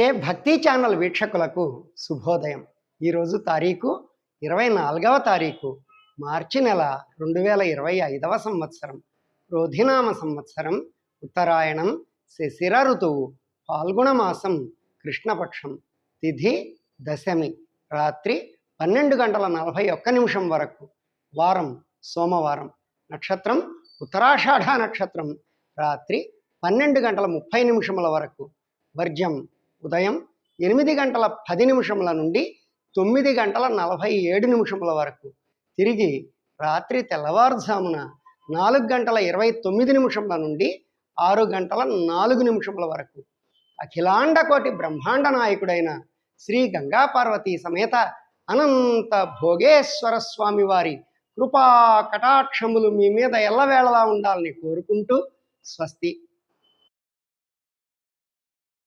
కే భక్తి ఛానల్ వీక్షకులకు శుభోదయం. ఈరోజు తారీఖు ఇరవై నాలుగవ తారీఖు మార్చి నెల రెండు వేల ఇరవై ఐదవ సంవత్సరం. రోధినామ సంవత్సరం ఉత్తరాయణం శశిర ఋతువు పాల్గొన మాసం కృష్ణపక్షం తిథి దశమి రాత్రి పన్నెండు గంటల నలభై ఒక్క నిమిషం వరకు. వారం సోమవారం. నక్షత్రం ఉత్తరాషాఢ నక్షత్రం. రాత్రి పన్నెండు గంటల ముప్పై నిమిషముల వరకు. వర్జ్యం ఉదయం ఎనిమిది గంటల పది నిమిషముల నుండి తొమ్మిది గంటల నలభై ఏడు నిమిషముల వరకు. తిరిగి రాత్రి తెల్లవారుజామున నాలుగు గంటల ఇరవై తొమ్మిది నిమిషముల నుండి ఆరు గంటల నాలుగు నిమిషముల వరకు. అఖిలాండకోటి బ్రహ్మాండ నాయకుడైన శ్రీ గంగా పార్వతీ సమేత అనంత భోగేశ్వర స్వామి వారి కృపా కటాక్షములు మీ మీద ఎల్లవేళలా ఉండాలని కోరుకుంటూ స్వస్తి.